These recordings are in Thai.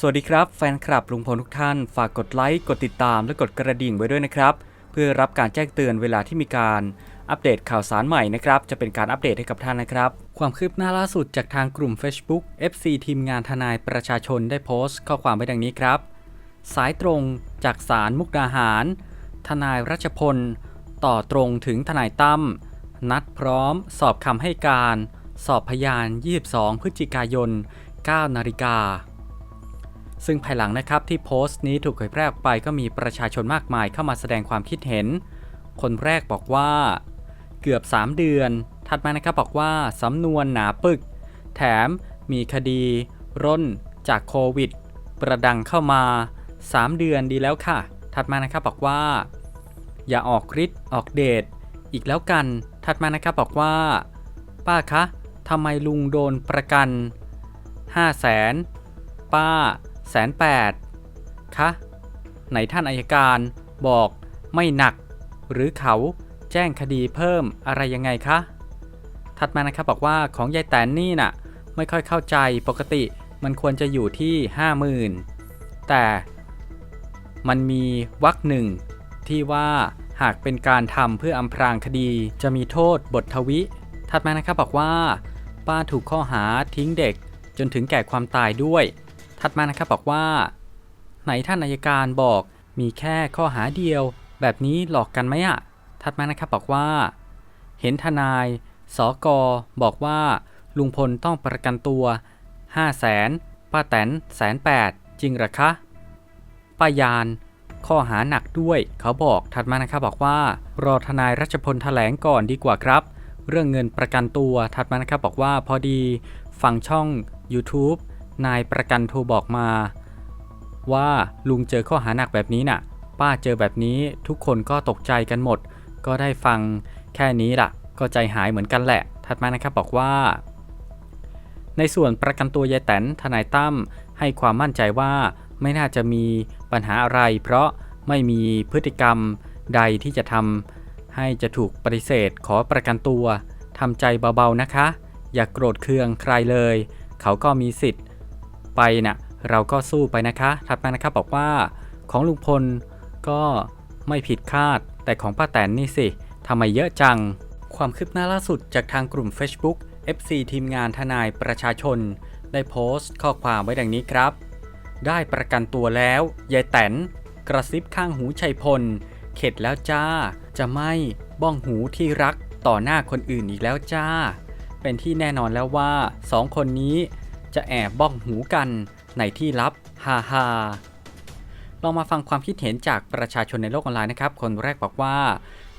สวัสดีครับแฟนคลับลุงพลทุกท่าน ฝากกดไลค์ กดติดตามและกดกระดิ่งไว้ด้วยนะครับ เพื่อรับการแจ้งเตือนเวลาที่มีการอัปเดตข่าวสารใหม่นะครับ จะเป็นการอัปเดตให้กับท่านนะครับ ความคืบหน้าล่าสุดจากทางกลุ่ม Facebook FC ทีมงานทนายประชาชนได้โพสต์ ข้อความไว้ดังนี้ครับ สายตรงจากศาลมุกดาหาร ทนายรัชพล ต่อตรงถึงทนายตั้มนัดพร้อม สอบคำให้การ สอบพยาน 22 พฤศจิกายน 9 นาฬิกา ซึ่งภายหลังนะครับที่โพสต์นี้ถูกเผยแพร่ออกไปก็มีประชาชนมากมายเข้ามาแสดงความคิดเห็น คนแรกบอกว่า เกือบ 3 เดือน ถัดมานะครับบอกว่าสำนวนหนาปึก แถมมีคดี ร่น จากโควิด ประดังเข้ามา 3 เดือนดีแล้วค่ะ ถัดมานะครับบอกว่า อย่าออกฤทธิ์ออกเดชอีกแล้วกัน ถัดมานะครับบอกว่า ป้าคะทำไมลุงโดนประกัน 5 0 0แสนป้า แสนแปดคะไหนท่านอายการบอกไม่หนัก หรือเขาแจ้งคดีเพิ่มอะไรยังไงคะ ถัดมานะครับบอกว่าของยายแตนนี่น่ะไม่ค่อยเข้าใจปกติมันควรจะอยู่ที่ 50,000 แต่มันมีวรรคหนึ่งที่ว่าหากเป็นการทำเพื่ออำพรางคดีจะมีโทษบททวิ ถัดมานะครับบอกว่า ป้าถูกข้อหาทิ้งเด็กจนถึงแก่ความตายด้วย ถัดมานะครับบอกว่า ไหนท่านอายการบอกมีแค่ข้อหาเดียว แบบนี้หลอกกันไหมอะถัดมานะครับบอกว่า เห็นทนายสกบอกว่าลุงพลต้องประกันตัว 5 0 0แสนป้าแตนแสนแปดจริงหรอคะป้ายาน ข้อหาหนักด้วย เขาบอกถัดมานะครับบอกว่า รอทนายรัชพลแถลงก่อนดีกว่าครับ เรื่องเงินประกันตัวถัดมานะครับบอกว่าพอดี ฟังช่อง YouTube นายประกันโทรบอกมา ว่าลุงเจอข้อหาหนักแบบนี้น่ะ ป้าเจอแบบนี้ทุกคนก็ตกใจกันหมด ก็ได้ฟังแค่นี้ล่ะ ก็ใจหายเหมือนกันแหละ ถัดมานะครับบอกว่า ในส่วนประกันตัวยายแตนทนายตั้มให้ความมั่นใจว่าไม่น่าจะมีปัญหาอะไร เพราะไม่มีพฤติกรรมใดที่จะทำให้จะถูกปฏิเสธขอประกันตัวทำใจเบาๆนะคะ อย่ากโกรธเคืองใครเลย เขาก็มีสิทธิ์ ไปนะ่ะเราก็สู้ไปนะคะถัดมานะครับบอกว่าของลุงพลก็ไม่ผิดคาด แต่ของป้าแตนนี่สิทำไมเยอะจัง ความคืบหน้าล่าสุดจากทางกลุ่ม Facebook FC ทีมงานทนายประชาชน ได้โพสต์ข้อความไว้ดังนี้ครับ ได้ประกันตัวแล้วยายแตนกระซิบข้างหูชัยพล เข็ดแล้วจ้า จะไม่บ้องหูที่รักต่อหน้าคนอื่นอีกแล้วจ้า เป็นที่แน่นอนแล้วว่าสองคนนี้ จะแอบบ้องหูกันในที่ลับฮ่าฮาลองมาฟังความคิดเห็นจากประชาชนในโลกออนไลน์นะครับ คนแรกบอกว่า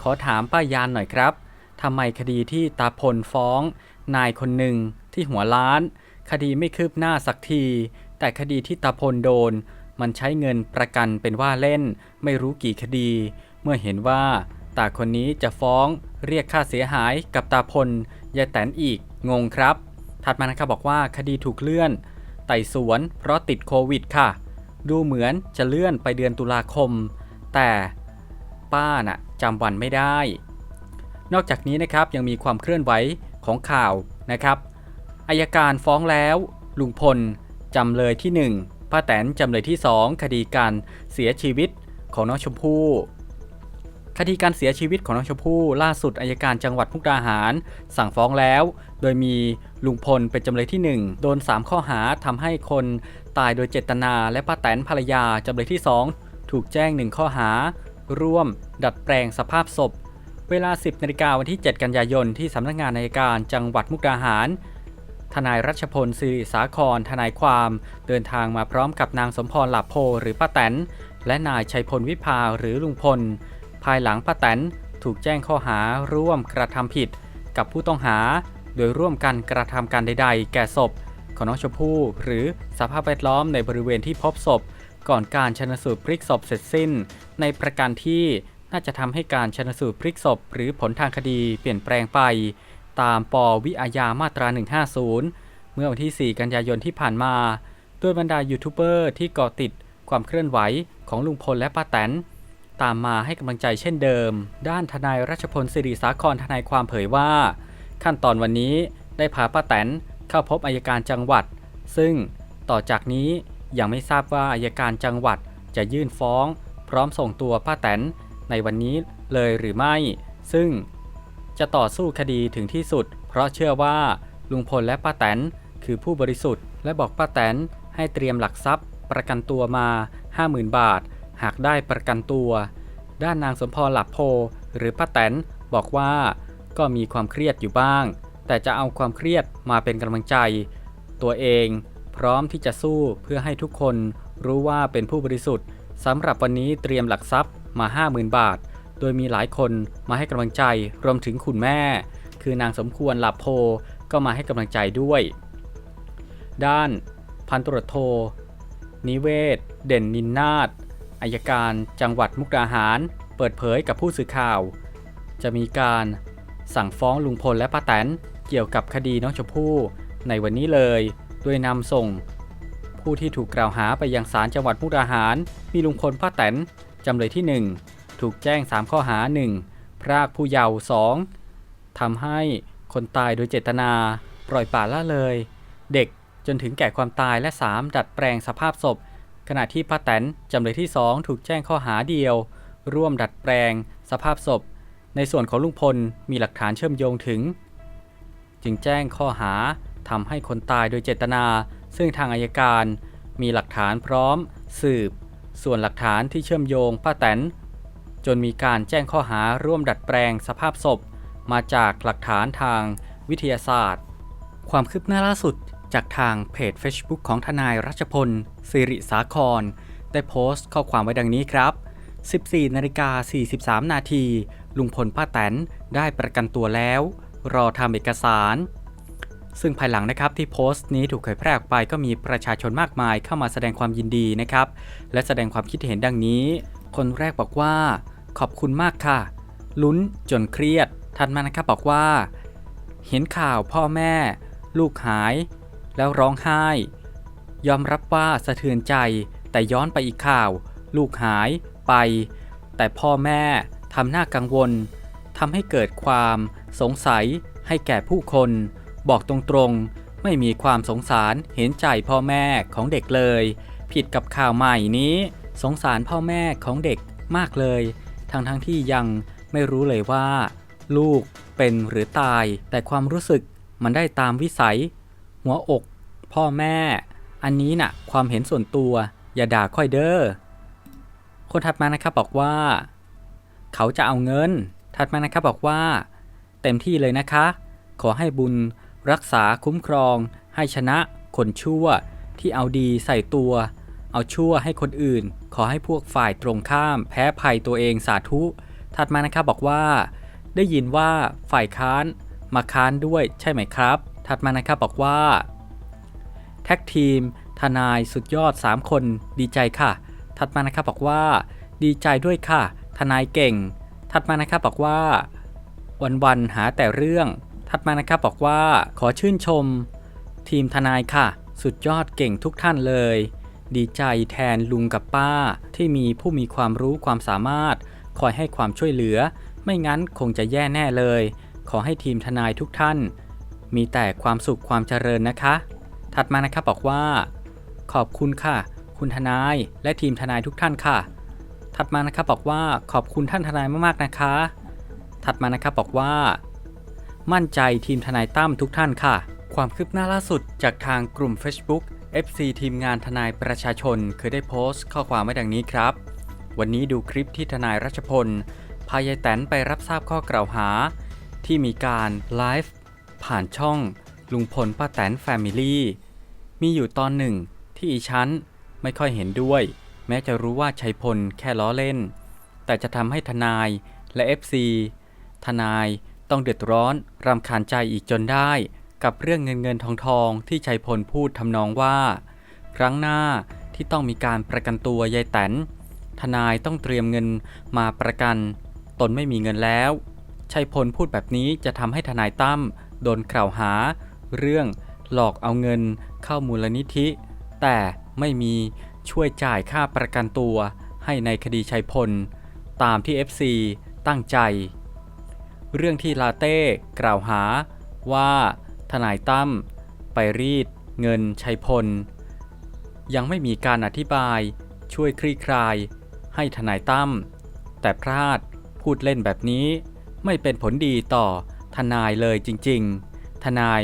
ขอถามป้ายานหน่อยครับทำไมคดีที่ตาพลฟ้อง นายคนหนึ่งที่หัวล้าน คดีไม่คืบหน้าสักที แต่คดีที่ตาพลโดน มันใช้เงินประกันเป็นว่าเล่น ไม่รู้กี่คดี เมื่อเห็นว่าตาคนนี้จะฟ้องเรียกค่าเสียหายกับตาพลยายแตนอีกงงครับ ถัดมานะครับบอกว่าคดีถูกเลื่อน ไต่สวนเพราะติดโควิดค่ะ ดูเหมือนจะเลื่อนไปเดือนตุลาคม แต่ป้าน่ะจำวันไม่ได้ นอกจากนี้นะครับยังมีความเคลื่อนไหวของข่าวนะครับอายการฟ้องแล้วลุงพลจำเลยที่ 1ป้าแตนจำเลยที่ 2 คดีการเสียชีวิตของน้องชมพู่ คดีการเสียชีวิตของน้องชมพู่ล่าสุดอายการจังหวัดมุกดาหาร สั่งฟ้องแล้ว โดยมีลุงพลเป็นจำเลยที่ 1 โดน 3 ข้อหาทำให้คนตายโดยเจตนา และป้าแตนภรรยาจำเลยที่ 2 ถูกแจ้ง 1 ข้อหา ร่วม ดัดแปลงสภาพศพ เวลา 10นาฬิกาวันที่ 7 กันยายนที่สำนักงานอัยการจังหวัดมุกดาหารทนายรัชพลศิริสาครทนายความเดินทางมาพร้อมกับนางสมพรหลับโพหรือป้าแตนและนายชัยพลวิภาหรือลุงพล ภายหลังป้าแตนถูกแจ้งข้อหาร่วมกระทำผิด กับผู้ต้องหา โดยร่วมกันกระทำการใด ๆ แก่ศพของน้องชมพู่หรือสภาพแวดล้อมในบริเวณที่พบศพ ก่อนการชนสูตรพลิกศพเสร็จสิ้น ในประการที่น่าจะทำให้การชนสูตรพลิกศพ หรือผลทางคดีเปลี่ยนแปลงไป ตามปวิอาญามาตรา 150 เมื่อวันที่ 4 กันยายนที่ผ่านมาโดยบรรดายูทูบเบอร์ที่เกาะติดความเคลื่อนไหวของลุงพลและป้าแตน ตามมาให้กำลังใจเช่นเดิม ด้านทนายรัชพลศิริสาครทนายความเผยว่า ขั้นตอนวันนี้ได้พาป้าแตนเข้าพบอายการจังหวัด ซึ่งต่อจากนี้ยังไม่ทราบว่าอายการจังหวัดจะยื่นฟ้อง พร้อมส่งตัวป้าแตนในวันนี้เลยหรือไม่ ซึ่งจะต่อสู้คดีถึงที่สุด เพราะเชื่อว่าลุงพลและป้าแตนคือผู้บริสุทธิ์และบอกป้าแตนให้เตรียมหลักทรัพย์ ประกันตัวมา 50,000 บาท หากได้ประกันตัว ด้านนางสมพรหลับโพหรือป้าแตนบอกว่า ก็มีความเครียดอยู่บ้าง แต่จะเอาความเครียดมาเป็นกำลังใจ ตัวเองพร้อมที่จะสู้เพื่อให้ทุกคนรู้ว่าเป็นผู้บริสุทธิ์สำหรับวันนี้เตรียมหลักทรัพย์มา 50,000 บาท โดยมีหลายคนมาให้กำลังใจรวมถึงคุณแม่ คือนางสมควรหลับโพก็มาให้กำลังใจด้วย ด้านพันตรวจโท นิเวศ เด่นนินนาถ อายการจังหวัดมุกดาหาร เปิดเผยกับผู้สื่อข่าว จะมีการสั่งฟ้องลุงพลและป้าแตนเกี่ยวกับคดีน้องชมพู่ในวันนี้เลย โดยนำส่ง ผู้ที่ถูกกล่าวหาไปยังศาลจังหวัดมุกดาหาร มีลุงพลป้าแตนจำเลยที่ 1 ถูกแจ้ง 3 ข้อหา 1. พรากผู้เยาว์ 2. ทำให้คนตายโดยเจตนา ปล่อยป่าละเลย เด็กจนถึงแก่ความตายและ 3. ดัดแปลงสภาพศพ ขณะที่ป้าแตนจำเลยที่ 2 ถูกแจ้งข้อหาเดียว ร่วมดัดแปลง สภาพศพ ในส่วนของลุงพลมีหลักฐานเชื่อมโยงถึง จึงแจ้งข้อหาทำให้คนตายโดยเจตนา ซึ่งทางอายการ มีหลักฐานพร้อม สืบ ส่วนหลักฐานที่เชื่อมโยงป้าแตนจนมีการแจ้งข้อหาร่วมดัดแปลงสภาพศพ มาจากหลักฐานทางวิทยาศาสตร์ ความคืบหน้าล่าสุด จากทางเพจ Facebook ของทนายรัชพลสิริสาคร ได้โพสต์ข้อความไว้ดังนี้ครับ 14นาฬิกา43 นาที ลุงพลป้าแตนได้ประกันตัวแล้ว รอทำเอกสาร ซึ่งภายหลังนะครับที่โพสต์นี้ถูกเผยแพร่ออกไปก็มีประชาชนมากมายเข้ามาแสดงความยินดีนะครับ และแสดงความคิดเห็นดังนี้ คนแรกบอกว่า ขอบคุณมากค่ะ ลุ้นจนเครียดถัดมานะครับบอกว่า เห็นข่าวพ่อแม่ ลูกหาย แล้วร้องไห้ ยอมรับว่าสะเทือนใจ แต่ย้อนไปอีกข่าว ลูกหายไป แต่พ่อแม่ทำหน้ากังวลทำให้เกิดความสงสัยให้แก่ผู้คน บอกตรงๆ ไม่มีความสงสารเห็นใจพ่อแม่ของเด็กเลย ผิดกับข่าวใหม่นี้ สงสารพ่อแม่ของเด็กมากเลย ทั้งทั้งที่ยังไม่รู้เลยว่า ลูกเป็นหรือตาย แต่ความรู้สึกมันได้ตามวิสัย หัวอกพ่อแม่ อันนี้น่ะ ความเห็นส่วนตัวอย่าด่าค่อยเด้อคนถัดมานะครับบอกว่า เขาจะเอาเงิน ถัดมานะครับบอกว่า เต็มที่เลยนะคะ ขอให้บุญรักษาคุ้มครอง ให้ชนะคนชั่วที่เอาดีใส่ตัว เอาชั่วให้คนอื่น ขอให้พวกฝ่ายตรงข้าม แพ้ภัยตัวเองสาธุ ถัดมานะครับบอกว่า ได้ยินว่าฝ่ายค้านมาค้านด้วยใช่ไหมครับ ถัดมานะครับบอกว่า แท็กทีม ทนายสุดยอด 3 คนดีใจค่ะ ถัดมานะครับบอกว่า ดีใจด้วยค่ะ ทนายเก่ง ถัดมานะครับบอกว่า วันๆหาแต่เรื่อง ถัดมานะครับบอกว่า ขอชื่นชม ทีมทนายค่ะ สุดยอดเก่งทุกท่านเลย ดีใจแทนลุงกับป้า ที่มีผู้มีความรู้ความสามารถ คอยให้ความช่วยเหลือ ไม่งั้นคงจะแย่แน่เลย ขอให้ทีมทนายทุกท่าน มีแต่ความสุขความเจริญนะคะ ถัดมานะครับบอกว่า ขอบคุณค่ะ คุณทนายและทีมทนายทุกท่านค่ะ ถัดมานะครับบอกว่าขอบคุณท่านทนายมากๆนะคะ ถัดมานะครับบอกว่า มั่นใจทีมทนายตั้มทุกท่านค่ะ ความคืบหน้าล่าสุดจากทางกลุ่ม Facebook FC ทีมงานทนายประชาชนเคยได้โพสต์ ข้อความไว้ดังนี้ครับ วันนี้ดูคลิปที่ทนายรัชพลพายายแตนไปรับทราบข้อกล่าวหา ที่มีการไลฟ์ ผ่านช่องลุงพลป้าแตนแฟมิลี่ มีอยู่ตอนหนึ่งที่อีชั้นไม่ค่อยเห็นด้วย แม้จะรู้ว่าชัยพลแค่ล้อเล่น แต่จะทำให้ทนายและ FC ทนายต้องเดือดร้อนรำคาญใจอีกจนได้ กับเรื่องเงินเงินทองทองที่ชัยพลพูดทำนองว่า ครั้งหน้าที่ต้องมีการประกันตัวยายแตนทนายต้องเตรียมเงินมาประกัน ตนไม่มีเงินแล้วชัยพลพูดแบบนี้จะทำให้ทนายตั้ม โดนกล่าวหา เรื่องหลอกเอาเงินเข้ามูลนิธิ แต่ไม่มีช่วยจ่ายค่าประกันตัว ให้ในคดีชัยพล ตามที่ FC ตั้งใจ เรื่องที่ลาเต้กล่าวหาว่าทนายตั้มไปรีดเงินชัยพล ยังไม่มีการอธิบายช่วยคลี่คลาย ให้ทนายตั้มแต่พลาดพูดเล่นแบบนี้ไม่เป็นผลดีต่อ ทนายเลยจริง ๆ ทนาย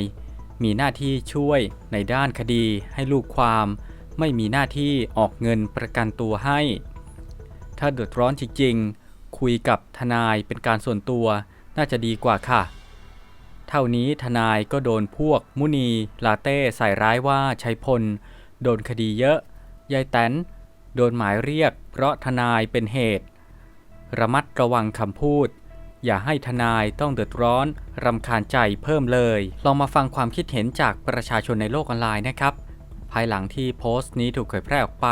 มีหน้าที่ช่วยในด้านคดีให้ลูกความ ไม่มีหน้าที่ออกเงินประกันตัวให้ ถ้าเดือดร้อนจริง ๆ คุยกับทนายเป็นการส่วนตัวน่าจะดีกว่าค่ะ เท่านี้ทนายก็โดนพวกมุนีลาเต้ใส่ร้ายว่าชัยพล โดนคดีเยอะ ยายแตนโดนหมายเรียกเพราะทนายเป็นเหตุ ระมัดระวังคำพูด อย่าให้ทนายต้องเดือดร้อนรำคาญใจเพิ่มเลย ลองมาฟังความคิดเห็นจากประชาชนในโลกออนไลน์นะครับ ภายหลังที่โพสต์นี้ถูกเผยแพร่ออกไป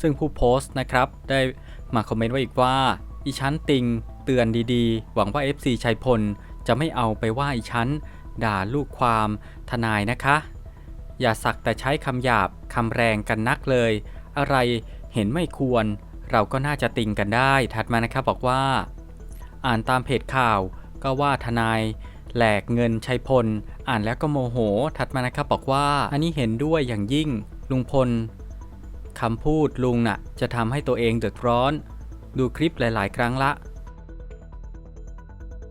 ซึ่งผู้โพสต์นะครับ ได้มาคอมเมนต์ไว้อีกว่า อีชั้นติง เตือนดีๆ หวังว่า FC ชัยพล จะไม่เอาไปว่าอีชั้น ด่าลูกความทนายนะคะ อย่าสักแต่ใช้คำหยาบคำแรงกันนักเลย อะไรเห็นไม่ควร เราก็น่าจะติงกันได้ ถัดมานะครับบอกว่า อ่านตามเพจข่าว ก็ว่าทนายแหลกเงินชัยพล อ่านแล้วก็โมโห ถัดมานะครับบอกว่าอันนี้เห็นด้วยอย่างยิ่งลุงพลคำพูดลุงน่ะ จะทำให้ตัวเองเดือดร้อน ดูคลิปหลาย ๆ ครั้งละ